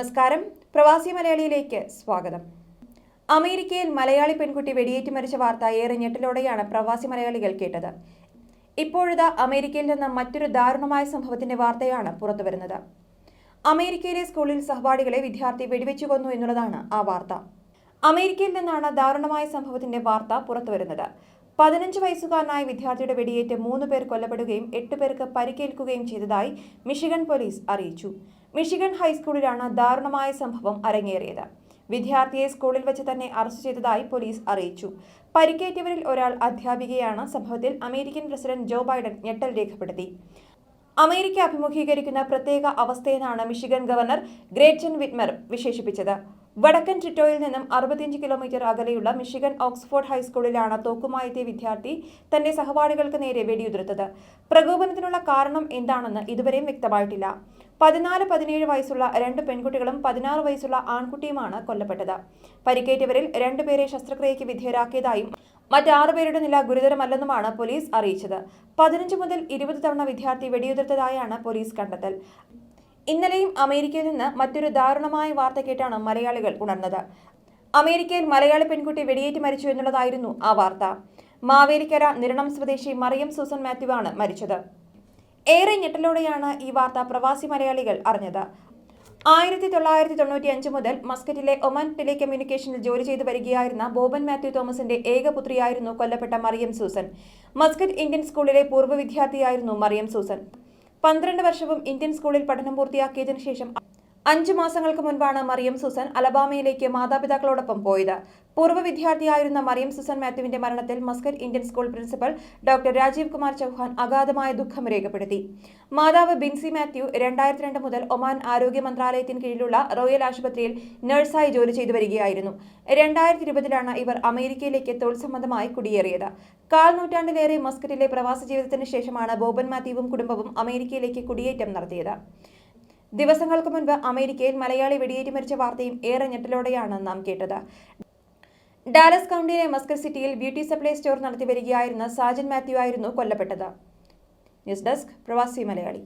നമസ്കാരം. പ്രവാസി മലയാളിയിലേക്ക് സ്വാഗതം. അമേരിക്കയിൽ മലയാളി പെൺകുട്ടി വെടിയേറ്റ് മരിച്ച വാർത്ത ഏറെ ഞെട്ടലോടെയാണ് പ്രവാസി മലയാളികൾ കേട്ടത്. ഇപ്പോഴിതാ അമേരിക്കയിൽ നിന്ന് മറ്റൊരു ദാരുണമായ സംഭവത്തിന്റെ വാർത്തയാണ് പുറത്തുവരുന്നത്. അമേരിക്കയിലെ സ്കൂളിൽ സഹപാഠികളെ വിദ്യാർത്ഥി വെടിവെച്ചു കൊന്നു എന്നുള്ളതാണ് ആ വാർത്ത. അമേരിക്കയിൽ നിന്നാണ് ദാരുണമായ സംഭവത്തിന്റെ വാർത്ത പുറത്തുവരുന്നത്. പതിനഞ്ച് വയസ്സുകാരനായ വിദ്യാർത്ഥിയുടെ വെടിയേറ്റ് മൂന്ന് പേർ കൊല്ലപ്പെടുകയും എട്ട് പേർക്ക് പരിക്കേൽക്കുകയും ചെയ്തതായി മിഷിഗൺ പോലീസ് അറിയിച്ചു. മിഷിഗൺ ഹൈസ്കൂളിലാണ് ദാരുണമായ സംഭവം അരങ്ങേറിയത്. വിദ്യാർത്ഥിയെ സ്കൂളിൽ വെച്ച് തന്നെ അറസ്റ്റ് ചെയ്തതായി പോലീസ് അറിയിച്ചു. പരിക്കേറ്റവരിൽ ഒരാൾ അധ്യാപികയാണ്. സംഭവത്തിൽ അമേരിക്കൻ പ്രസിഡന്റ് ജോ ബൈഡൻ ഞെട്ടൽ രേഖപ്പെടുത്തി. അമേരിക്ക അഭിമുഖീകരിക്കുന്ന പ്രത്യേക അവസ്ഥയെന്നാണ് മിഷിഗൻ ഗവർണർ ഗ്രേറ്റൻ വിറ്റ്മർ വിശേഷിപ്പിച്ചത്. വടക്കൻ ട്രിറ്റോയിൽ നിന്നും അറുപത്തിയഞ്ച് കിലോമീറ്റർ അകലെയുള്ള മിഷിഗൻ ഓക്സ്ഫോർഡ് ഹൈസ്കൂളിലാണ് തോക്കുമായെത്തിയ വിദ്യാർത്ഥി തന്റെ സഹപാഠികൾക്ക് നേരെ വെടിയുതിർത്തത്. പ്രകോപനത്തിനുള്ള കാരണം എന്താണെന്ന് ഇതുവരെയും വ്യക്തമായിട്ടില്ല. പതിനാല് പതിനേഴ് വയസ്സുള്ള രണ്ട് പെൺകുട്ടികളും പതിനാറ് വയസ്സുള്ള ആൺകുട്ടിയുമാണ് കൊല്ലപ്പെട്ടത്. പരിക്കേറ്റവരിൽ രണ്ടുപേരെ ശസ്ത്രക്രിയയ്ക്ക് വിധേയരാക്കിയതായും മറ്റാറു പേരുടെ നില ഗുരുതരമല്ലെന്നുമാണ് പോലീസ് അറിയിച്ചത്. പതിനഞ്ച് മുതൽ ഇരുപത് തവണ വിദ്യാർത്ഥി വെടിയുതിർത്തതായാണ് പോലീസ് കണ്ടെത്തൽ. ഇന്നലെയും അമേരിക്കയിൽ നിന്ന് മറ്റൊരു ദാരുണമായ വാർത്ത കേട്ടാണ് മലയാളികൾ ഉണർന്നത്. അമേരിക്കയിൽ മലയാളി പെൺകുട്ടി വെടിയേറ്റ് മരിച്ചു എന്നുള്ളതായിരുന്നു ആ വാർത്ത. മാവേലിക്കര നിരണം സ്വദേശി മറിയം സൂസൻ മാത്യു ആണ് മരിച്ചത്. ഏറെ ഞെട്ടലോടെയാണ് ഈ വാർത്ത പ്രവാസി മലയാളികൾ അറിഞ്ഞത്. ആയിരത്തി തൊള്ളായിരത്തി തൊണ്ണൂറ്റി അഞ്ച് മുതൽ മസ്കറ്റിലെ ഒമാൻ ടെലികമ്മ്യൂണിക്കേഷനിൽ ജോലി ചെയ്തു വരികയായിരുന്ന ബോബൻ മാത്യു തോമസിന്റെ ഏകപുത്രിയായിരുന്നു കൊല്ലപ്പെട്ട മറിയം സൂസൻ. മസ്കറ്റ് ഇന്ത്യൻ സ്കൂളിലെ പൂർവ വിദ്യാർത്ഥിയായിരുന്നു മറിയം സൂസൻ. പന്ത്രണ്ട് വർഷവും ഇന്ത്യൻ സ്കൂളിൽ പഠനം പൂർത്തിയാക്കിയതിനു ശേഷം അഞ്ചു മാസങ്ങൾക്ക് മുൻപാണ് മറിയം സുസൻ അലബാമയിലേക്ക് മാതാപിതാക്കളോടൊപ്പം പോയത്. പൂർവ വിദ്യാർത്ഥിയായിരുന്ന മറിയം സുസൻ മാത്യുവിന്റെ മരണത്തിൽ Muscat Indian school principal doctor Rajeev Kumar Chauhan അഗാധമായ ദുഃഖം രേഖപ്പെടുത്തി. മാതാവ് ബിൻസി മാത്യു രണ്ടായിരത്തി രണ്ട് മുതൽ ഒമാൻ ആരോഗ്യ മന്ത്രാലയത്തിന് കീഴിലുള്ള റോയൽ ആശുപത്രിയിൽ നഴ്സായി ജോലി ചെയ്തു വരികയായിരുന്നു. രണ്ടായിരത്തി ഇരുപതിലാണ് ഇവർ അമേരിക്കയിലേക്ക് തൊഴിൽ സംബന്ധമായി കുടിയേറിയത്. കാൽ നൂറ്റാണ്ടിലേറെ മസ്കറ്റിലെ പ്രവാസ ജീവിതത്തിന് ശേഷമാണ് ബോബൻ മാത്യുവും കുടുംബവും അമേരിക്കയിലേക്ക് കുടിയേറ്റം നടത്തിയത്. ദിവസങ്ങൾക്ക് മുൻപ് അമേരിക്കയിൽ മലയാളി വെടിയേറ്റ് മരിച്ച വാർത്തയും ഏറെ ഞെട്ടലോടെയാണ് നാം കേട്ടത്. ഡാലസ് കൗണ്ടിയിലെ മസ്കർ സിറ്റിയിൽ ബ്യൂട്ടി സപ്ലൈ സ്റ്റോർ നടത്തി വരികയായിരുന്ന സാജൻ മാത്യു ആയിരുന്നു കൊല്ലപ്പെട്ടത്. ന്യൂസ് ഡെസ്ക് പ്രവാസി മലയാളി.